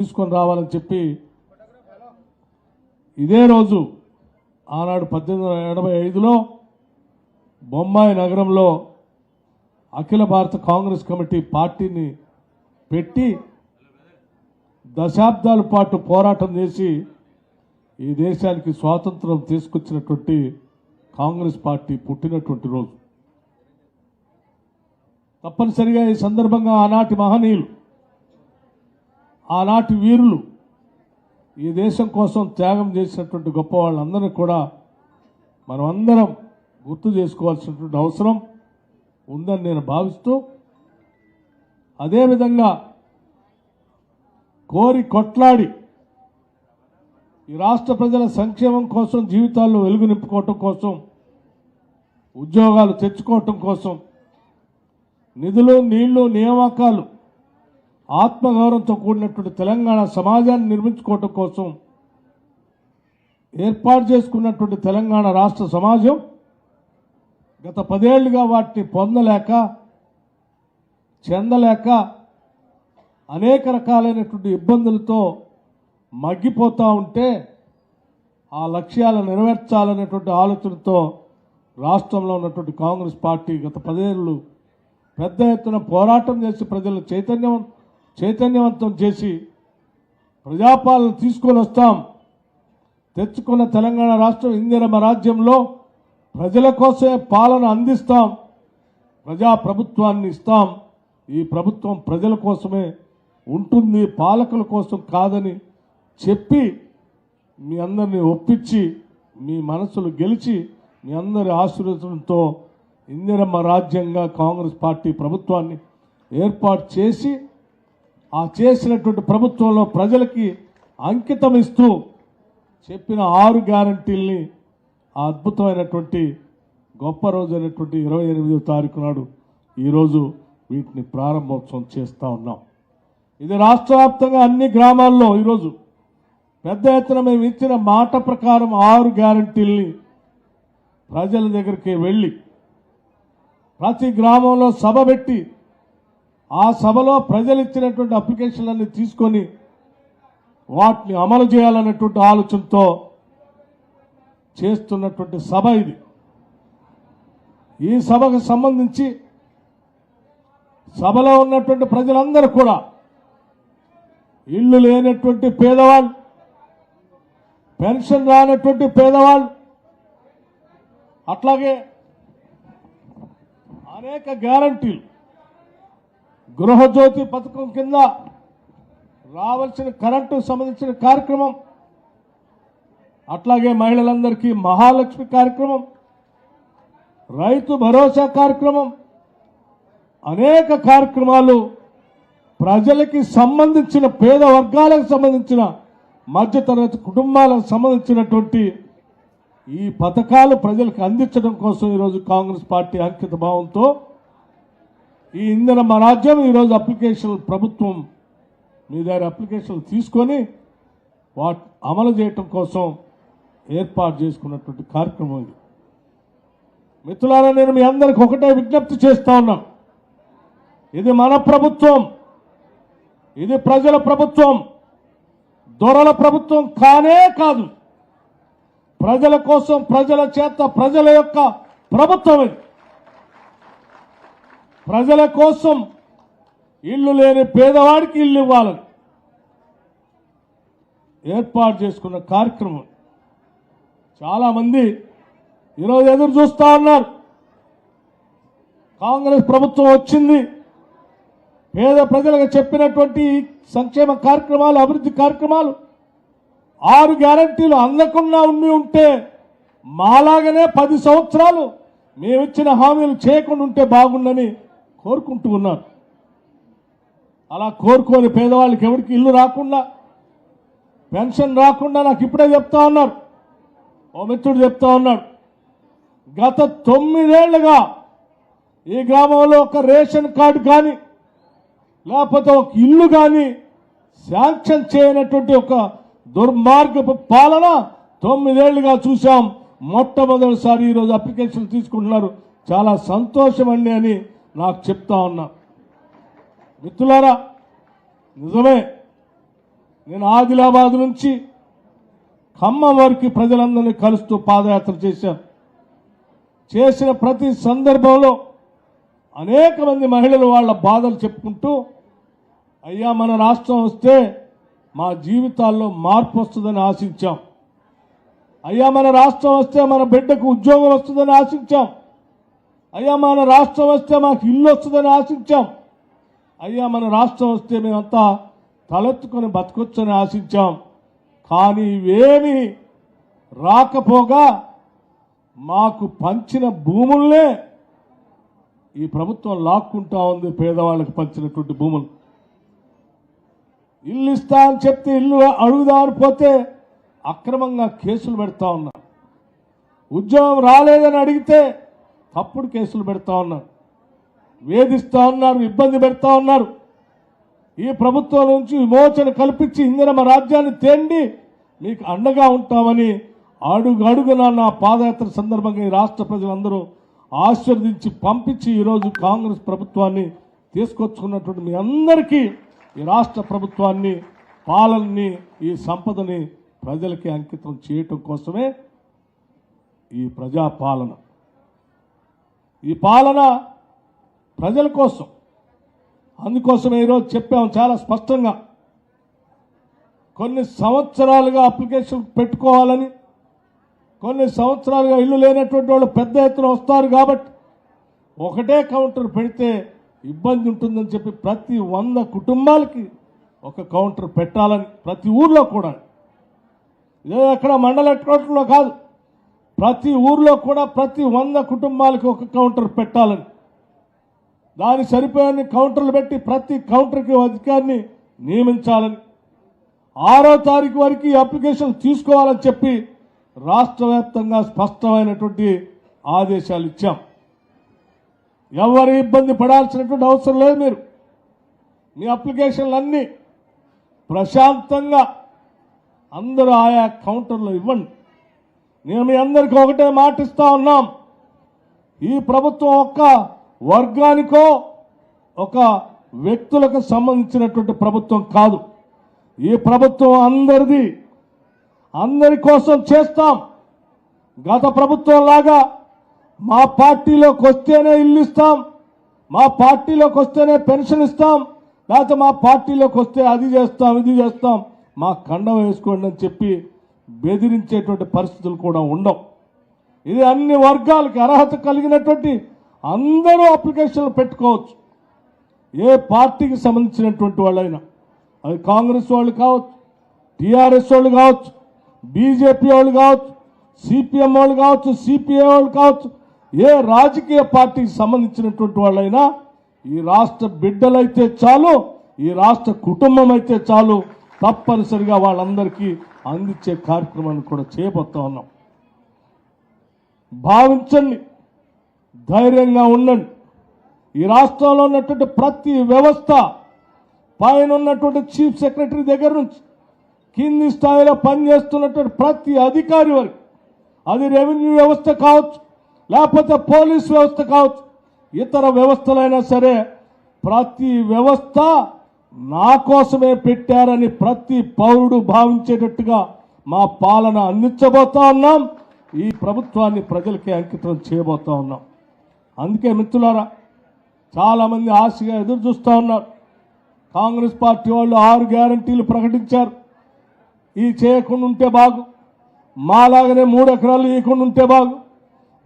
తీసుకొని రావాలని చెప్పి ఇదే రోజు ఆనాడు పద్దెనిమిది వందల ఎనభై ఐదులో బొంబాయి నగరంలో అఖిల భారత కాంగ్రెస్ కమిటీ పార్టీని పెట్టి దశాబ్దాల పాటు పోరాటం చేసి ఈ దేశానికి స్వాతంత్రం తీసుకొచ్చినటువంటి కాంగ్రెస్ పార్టీ పుట్టినటువంటి రోజు. తప్పనిసరిగా ఈ సందర్భంగా ఆనాటి మహనీయులు ఆనాటి వీరులు ఈ దేశం కోసం త్యాగం చేసినటువంటి గొప్ప వాళ్ళందరినీ కూడా మనమందరం గుర్తు చేసుకోవాల్సినటువంటి అవసరం ఉందని నేను భావిస్తూ అదేవిధంగా కోరి కొట్లాడి ఈ రాష్ట్ర ప్రజల సంక్షేమం కోసం జీవితాల్లో వెలుగు నింపుకోవటం కోసం ఉద్యోగాలు తెచ్చుకోవటం కోసం నిధులు నీళ్ళు నియామకాలు ఆత్మగౌరవంతో కూడినటువంటి తెలంగాణ సమాజాన్ని నిర్మించుకోవటం కోసం ఏర్పాటు చేసుకున్నటువంటి తెలంగాణ రాష్ట్ర సమాజం గత పదేళ్ళుగా వాటిని పొందలేక చెందలేక అనేక రకాలైనటువంటి ఇబ్బందులతో మగ్గిపోతూ ఉంటే ఆ లక్ష్యాలను నెరవేర్చాలనేటువంటి ఆలోచనతో రాష్ట్రంలో ఉన్నటువంటి కాంగ్రెస్ పార్టీ గత పదేళ్ళు పెద్ద ఎత్తున పోరాటం చేసి ప్రజలను చైతన్యం చైతన్యవంతం చేసి ప్రజాపాలన తీసుకొని వస్తాం. తెచ్చుకున్న తెలంగాణ రాష్ట్రం ఇందిరమ రాజ్యంలో ప్రజల కోసమే పాలన అందిస్తాం. ప్రజా ప్రభుత్వాన్ని ఇస్తాం. ఈ ప్రభుత్వం ప్రజల కోసమే ఉంటుంది పాలకుల కోసం కాదని చెప్పి మీ అందరిని ఒప్పించి మీ మనసులు గెలిచి మీ అందరి ఆశీర్వచనంతో ఇందిరమ్మ రాజ్యంగా కాంగ్రెస్ పార్టీ ప్రభుత్వాన్ని ఏర్పాటు చేసి ఆ చేసినటువంటి ప్రభుత్వంలో ప్రజలకి అంకితం ఇస్తూ చెప్పిన ఆరు గ్యారంటీల్ని ఆ అద్భుతమైనటువంటి గొప్ప రోజు అయినటువంటి ఇరవై ఎనిమిదో తారీఖు నాడు ఈరోజు వీటిని ప్రారంభోత్సవం చేస్తూ ఉన్నాం. ఇది రాష్ట్ర వ్యాప్తంగా అన్ని గ్రామాల్లో ఈరోజు పెద్ద ఎత్తున మేము ఇచ్చిన మాట ప్రకారం ఆరు గ్యారంటీల్ని ప్రజల దగ్గరికి వెళ్ళి ప్రతి గ్రామంలో సభ పెట్టి ఆ సభలో ప్రజలు ఇచ్చినటువంటి అప్లికేషన్లన్నీ తీసుకొని వాటిని అమలు చేయాలన్నటువంటి ఆలోచనతో చేస్తున్నటువంటి సభ ఇది. ఈ సభకు సంబంధించి సభలో ఉన్నటువంటి ప్రజలందరూ కూడా ఇల్లు లేనటువంటి పేదవాళ్ళు పెన్షన్ రానటువంటి పేదవాళ్ళు అట్లాగే అనేక గ్యారంటీలు గృహజ్యోతి పథకం కింద రావాల్సిన కరెంటు సంబంధించిన కార్యక్రమం అట్లాగే మహిళలందరికీ మహాలక్ష్మి కార్యక్రమం రైతు భరోసా కార్యక్రమం అనేక కార్యక్రమాలు ప్రజలకి సంబంధించిన పేద వర్గాలకు సంబంధించిన మధ్యతరగతి కుటుంబాలకు సంబంధించినటువంటి ఈ పథకాలు ప్రజలకు అందించడం కోసం ఈరోజు కాంగ్రెస్ పార్టీ అంకిత భావంతో ఈ ఇంధన రాజ్యం ఈరోజు అప్లికేషన్ ప్రభుత్వం మీ దగ్గర అప్లికేషన్లు తీసుకొని వాటి అమలు చేయటం కోసం ఏర్పాటు చేసుకున్నటువంటి కార్యక్రమం ఇది. మిత్రులారా నేను మీ అందరికి ఒకటే విజ్ఞప్తి చేస్తా ఉన్నాను ఇది మన ప్రభుత్వం ఇది ప్రజల ప్రభుత్వం దొరల ప్రభుత్వం కానే కాదు. ప్రజల కోసం ప్రజల చేత ప్రజల యొక్క ప్రభుత్వం ఇది. ప్రజల కోసం ఇల్లు లేని పేదవాడికి ఇల్లు ఇవ్వాలని ఏర్పాటు చేసుకున్న కార్యక్రమం. చాలామంది ఈరోజు ఎదురు చూస్తూ ఉన్నారు. కాంగ్రెస్ ప్రభుత్వం వచ్చింది. పేద ప్రజలకు చెప్పినటువంటి సంక్షేమ కార్యక్రమాలు అభివృద్ధి కార్యక్రమాలు ఆరు గ్యారంటీలు అందకుండా ఉండి ఉంటే మాలాగనే పది సంవత్సరాలు మేమిచ్చిన హామీలు చేయకుండా ఉంటే బాగుండని కోరుకుంటూ ఉన్నారు. అలా కోరుకోని పేదవాళ్ళకి ఎవరికి ఇల్లు రాకుండా పెన్షన్ రాకుండా నాకు ఇప్పుడే చెప్తా ఉన్నారు. ఓ మిత్రుడు చెప్తా ఉన్నాడు. గత తొమ్మిదేళ్ళుగా ఈ గ్రామంలో ఒక రేషన్ కార్డు కానీ లేకపోతే ఒక ఇల్లు కానీ శాంక్షన్ చేయనటువంటి ఒక దుర్మార్గపు పాలన తొమ్మిదేళ్ళుగా చూశాం. మొట్టమొదటిసారి ఈరోజు అప్లికేషన్ తీసుకుంటున్నారు. చాలా సంతోషం అండి అని నాకు చెప్తా ఉన్నా. మిత్రులారా నిజమే నేను ఆదిలాబాద్ నుంచి ఖమ్మం వరకు ప్రజలందరినీ కలుస్తూ పాదయాత్ర చేశాను. చేసిన ప్రతి సందర్భంలో అనేక మంది మహిళలు వాళ్ళ బాధలు చెప్పుకుంటూ అయ్యా మన రాష్ట్రం వస్తే మా జీవితాల్లో మార్పు వస్తుందని ఆశించాం. అయ్యా మన రాష్ట్రం వస్తే మన బిడ్డకు ఉద్యోగం వస్తుందని ఆశించాం. అయ్యా మన రాష్ట్రం వస్తే మాకు ఇల్లు వస్తుందని ఆశించాం. అయ్యా మన రాష్ట్రం వస్తే మేమంతా తలెత్తుకొని బతకొచ్చని ఆశించాం. కానీ ఇవేమి రాకపోగా మాకు పంచిన భూముల్నే ఈ ప్రభుత్వం లాక్కుంటా ఉంది పేదవాళ్ళకి పంచినటువంటి భూములు. ఇల్లు ఇస్తా అని చెప్తే ఇల్లు అడుగుదామని పోతే అక్రమంగా కేసులు పెడతా ఉన్నారు. ఉద్యోగం రాలేదని అడిగితే తప్పుడు కేసులు పెడతా ఉన్నారు. వేధిస్తూ ఉన్నారు ఇబ్బంది పెడతా ఉన్నారు. ఈ ప్రభుత్వం నుంచి విమోచన కల్పించి ఇందిరమ రాజ్యాన్ని తేండి మీకు అండగా ఉంటామని అడుగు అడుగున నా పాదయాత్ర సందర్భంగా ఈ రాష్ట్ర ప్రజలందరూ ఆశీర్వదించి పంపించి ఈరోజు కాంగ్రెస్ ప్రభుత్వాన్ని తీసుకొచ్చుకున్నటువంటి మీ అందరికీ ఈ రాష్ట్ర ప్రభుత్వాన్ని పాలనని ఈ సంపదని ప్రజలకి అంకితం చేయటం కోసమే ఈ ప్రజాపాలన. ఈ పాలన ప్రజల కోసం. అందుకోసమే ఈరోజు చెప్పాము చాలా స్పష్టంగా. కొన్ని సంవత్సరాలుగా అప్లికేషన్ పెట్టుకోవాలని కొన్ని సంవత్సరాలుగా ఇల్లు లేనటువంటి వాళ్ళు పెద్ద ఎత్తున వస్తారు కాబట్టి ఒకటే కౌంటర్ పెడితే ఇబ్బంది ఉంటుందని చెప్పి ప్రతి వంద కుటుంబాలకి ఒక కౌంటర్ పెట్టాలని ప్రతి ఊర్లో కూడా. ఇదే అక్కడ మండల హెడ్ కాదు. ప్రతి ఊర్లో కూడా ప్రతి వంద కుటుంబాలకు ఒక కౌంటర్ పెట్టాలని. దాని సరిపోయే కౌంటర్లు పెట్టి ప్రతి కౌంటర్కి అధికారిని నియమించాలని. ఆరో తారీఖు వరకు ఈ అప్లికేషన్ తీసుకోవాలని చెప్పి రాష్ట్ర వ్యాప్తంగా స్పష్టమైనటువంటి ఆదేశాలు ఇచ్చాం. ఎవరు ఇబ్బంది పడాల్సినటువంటి అవసరం లేదు మీరు. మీ అప్లికేషన్లు అన్నీ ప్రశాంతంగా అందరూ ఆయా కౌంటర్లో ఇవ్వండి. నేను మీ అందరికీ ఒకటే మాటిస్తా ఉన్నాం. ఈ ప్రభుత్వం ఒక్క వర్గానికో ఒక వ్యక్తులకు సంబంధించినటువంటి ప్రభుత్వం కాదు. ఈ ప్రభుత్వం అందరిది అందరి కోసం చేస్తాం. గత ప్రభుత్వం లాగా మా పార్టీలోకి వస్తేనే ఇల్లు ఇస్తాం మా పార్టీలోకి వస్తేనే పెన్షన్ ఇస్తాం లేకపోతే మా పార్టీలోకి వస్తే అది చేస్తాం ఇది చేస్తాం. మా ఖండం వేసుకోండి అని చెప్పి బెదిరించేటువంటి పరిస్థితులు కూడా ఉండవు. ఇది అన్ని వర్గాలకి అర్హత కలిగినటువంటి అందరూ అప్లికేషన్లు పెట్టుకోవచ్చు. ఏ పార్టీకి సంబంధించినటువంటి వాళ్ళైనా. అది కాంగ్రెస్ వాళ్ళు కావచ్చు టీఆర్ఎస్ వాళ్ళు కావచ్చు బీజేపీ వాళ్ళు కావచ్చు సిపిఎం వాళ్ళు కావచ్చు సిపిఐ వాళ్ళు కావచ్చు ఏ రాజకీయ పార్టీకి సంబంధించినటువంటి వాళ్ళైనా ఈ రాష్ట్ర బిడ్డలైతే చాలు ఈ రాష్ట్ర కుటుంబం అయితే చాలు తప్పనిసరిగా వాళ్ళందరికీ అందించే కార్యక్రమాన్ని కూడా చేయబోతా ఉన్నాం. భావించండి ధైర్యంగా ఉండండి. ఈ రాష్ట్రంలో ఉన్నటువంటి ప్రతి వ్యవస్థ పైన ఉన్నటువంటి చీఫ్ సెక్రటరీ దగ్గర నుంచి కింది స్థాయిలో పనిచేస్తున్నటువంటి ప్రతి అధికారి వరకు అది రెవెన్యూ వ్యవస్థ కావచ్చు లేకపోతే పోలీస్ వ్యవస్థ కావచ్చు ఇతర వ్యవస్థలైనా సరే ప్రతి వ్యవస్థ నా కోసమే పెట్టారని ప్రతి పౌరుడు భావించేటట్టుగా మా పాలన అందించబోతా ఉన్నాం. ఈ ప్రభుత్వాన్ని ప్రజలకి అంకితం చేయబోతా ఉన్నాం. అందుకే మిత్రులారా చాలామంది ఆశగా ఎదురు చూస్తూ ఉన్నారు. కాంగ్రెస్ పార్టీ వాళ్ళు ఆరు గ్యారంటీలు ప్రకటించారు. ఈ చేయకుండా ఉంటే బాగు. మాలాగనే మూడు ఎకరాలు ఇవ్వకుండా ఉంటే బాగు.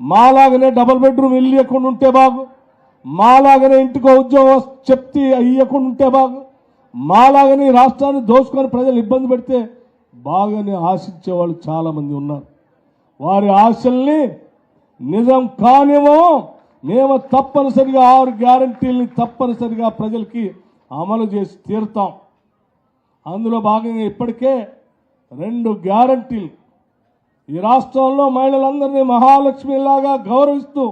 మాలాగనే డబుల్ బెడ్రూమ్ ఇల్లు ఇవ్వకుండా ఉంటే బాగు. మాలాగనే ఇంటికో ఉద్యోగం చెప్తే ఇవ్వకుండా ఉంటే బాగు. మాలాగనే రాష్ట్రాన్ని దోచుకొని ప్రజలు ఇబ్బంది పెడితే బాగానే ఆశించే వాళ్ళు చాలామంది ఉన్నారు. వారి ఆశల్ని నిజం కానివో మేము తప్పనిసరిగా ఆరు గ్యారంటీల్ని తప్పనిసరిగా ప్రజలకి అమలు చేసి తీరుతాం. అందులో భాగంగా ఇప్పటికే రెండు గ్యారంటీలు. ఈ రాష్ట్రంలో మహిళలందరినీ మహాలక్ష్మిలాగా గౌరవిస్తూ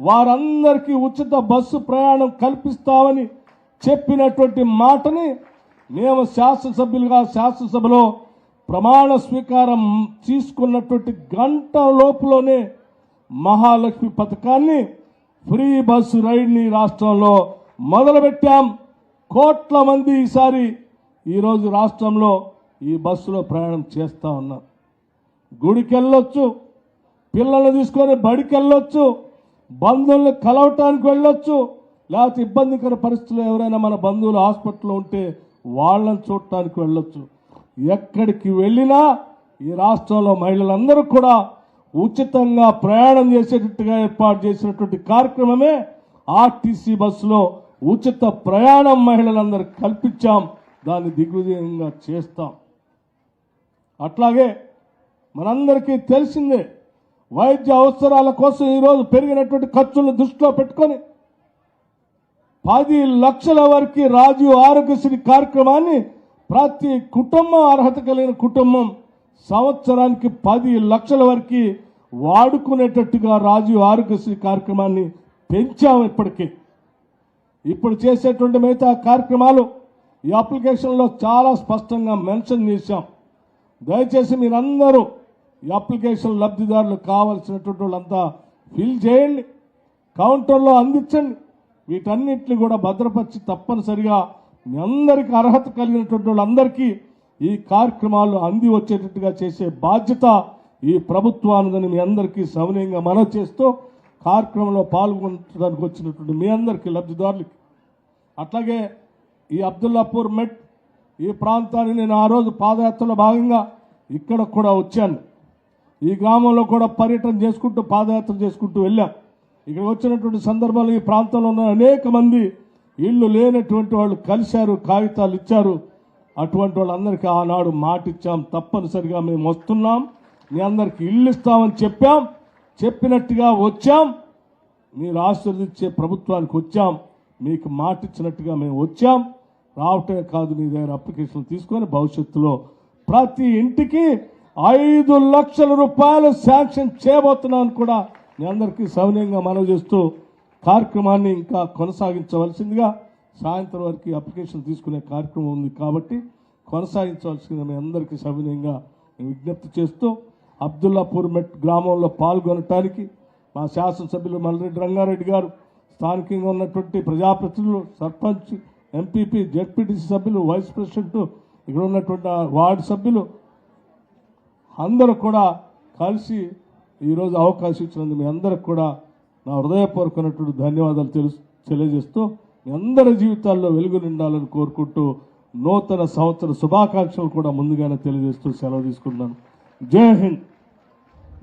వారందరికీ ఉచిత బస్సు ప్రయాణం కల్పిస్తామని చెప్పినటువంటి మాటని మేము శాసనసభ్యులుగా శాసనసభలో ప్రమాణ స్వీకారం తీసుకున్నటువంటి గంట లోపులోనే మహాలక్ష్మి పథకాన్ని ఫ్రీ బస్సు రైడ్ని రాష్ట్రంలో మొదలుపెట్టాం. కోట్ల మంది ఈసారి ఈరోజు రాష్ట్రంలో ఈ బస్సులో ప్రయాణం చేస్తూ ఉన్నాం. గుడికి వెళ్ళొచ్చు పిల్లల్ని తీసుకొని బడికి వెళ్ళొచ్చు బంధువుల్ని కలవటానికి వెళ్ళొచ్చు లేకపోతే ఇబ్బందికర పరిస్థితుల్లో ఎవరైనా మన బంధువులు హాస్పిటల్లో ఉంటే వాళ్ళని చూడటానికి వెళ్ళొచ్చు. ఎక్కడికి వెళ్ళినా ఈ రాష్ట్రంలో మహిళలందరూ కూడా ఉచితంగా ప్రయాణం చేసేటట్టుగా ఏర్పాటు చేసినటువంటి కార్యక్రమమే ఆర్టీసీ బస్సులో ఉచిత ప్రయాణం మహిళలందరికి కల్పించాం. దాన్ని దిగ్విజయంగా చేస్తాం. అట్లాగే మనందరికీ తెలిసిందే వైద్య అవసరాల కోసం ఈరోజు పెరిగినటువంటి ఖర్చులను దృష్టిలో పెట్టుకొని పది లక్షల వరకు రాజు ఆరోగ్యశ్రీ కార్యక్రమాన్ని ప్రతి కుటుంబం అర్హత కలిగిన కుటుంబం సంవత్సరానికి పది లక్షల వరకు వాడుకునేటట్టుగా రాజు ఆరోగ్యశ్రీ కార్యక్రమాన్ని పెంచాం ఇప్పటికీ. ఇప్పుడు చేసేటువంటి మిగతా కార్యక్రమాలు ఈ అప్లికేషన్లో చాలా స్పష్టంగా మెన్షన్ చేశాం. దయచేసి మీరందరూ ఈ అప్లికేషన్ లబ్ధిదారులు కావాల్సినటువంటి వాళ్ళంతా ఫిల్ చేయండి. కౌంటర్లో అందించండి. వీటన్నిటిని కూడా భద్రపరిచి తప్పనిసరిగా మీ అందరికీ అర్హత కలిగినటువంటి వాళ్ళందరికీ ఈ కార్యక్రమాలు అంది వచ్చేటట్టుగా చేసే బాధ్యత ఈ ప్రభుత్వానిదని మీ అందరికీ సవినయంగా మనవి చేస్తూ కార్యక్రమంలో పాల్గొనడానికి వచ్చినటువంటి మీ అందరికీ లబ్ధిదారులకి. అట్లాగే ఈ అబ్దుల్లాపూర్ మెట్ ఈ ప్రాంతాన్ని నేను ఆ రోజు పాదయాత్రలో భాగంగా ఇక్కడ కూడా వచ్చాను. ఈ గ్రామంలో కూడా పర్యటన చేసుకుంటూ పాదయాత్ర చేసుకుంటూ వెళ్ళాం. ఇక్కడ వచ్చినటువంటి సందర్భాలు ఈ ప్రాంతంలో ఉన్న అనేక మంది ఇళ్ళు లేనటువంటి వాళ్ళు కలిశారు కాగితాలు ఇచ్చారు. అటువంటి వాళ్ళందరికీ ఆనాడు మాట ఇచ్చాం తప్పనిసరిగా మేము వస్తున్నాం. మీ అందరికి ఇల్లు ఇస్తామని చెప్పాం. చెప్పినట్టుగా వచ్చాం. మీరు ఆశీర్వదించే ప్రభుత్వానికి వచ్చాం. మీకు మాట ఇచ్చినట్టుగా మేము వచ్చాం. రావటమే కాదు మీ దగ్గర అప్లికేషన్ తీసుకొని భవిష్యత్తులో ప్రతి ఇంటికి ఐదు లక్షల రూపాయలు శాంక్షన్ చేయబోతున్నాను కూడా మీ అందరికీ సౌనీయంగా మనవి చేస్తూ కార్యక్రమాన్ని ఇంకా కొనసాగించవలసిందిగా సాయంత్రం వరకు అప్లికేషన్ తీసుకునే కార్యక్రమం ఉంది కాబట్టి కొనసాగించవలసిందిగా మీ అందరికీ సవినయంగా విజ్ఞప్తి చేస్తూ అబ్దుల్లాపూర్ మెట్ గ్రామంలో పాల్గొనటానికి మా శాసనసభ్యులు మల్లరెడ్డి రంగారెడ్డి గారు స్థానికంగా ఉన్నటువంటి ప్రజాప్రతినిధులు సర్పంచ్ ఎంపీపీ జెడ్పీటీసీ సభ్యులు వైస్ ప్రెసిడెంట్ ఇక్కడ ఉన్నటువంటి వార్డు సభ్యులు అందరూ కూడా కలిసి ఈరోజు అవకాశం ఇచ్చినందుకు మీ అందరికి కూడా నా హృదయపూర్వకమైనటువంటి ధన్యవాదాలు తెలుసు తెలియజేస్తూ మీ అందరి జీవితాల్లో వెలుగు నిండాలని కోరుకుంటూ నూతన సంవత్సర శుభాకాంక్షలు కూడా ముందుగానే తెలియజేస్తూ సెలవు తీసుకుంటున్నాను. జై హింద్.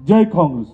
జై కాంగ్రెస్.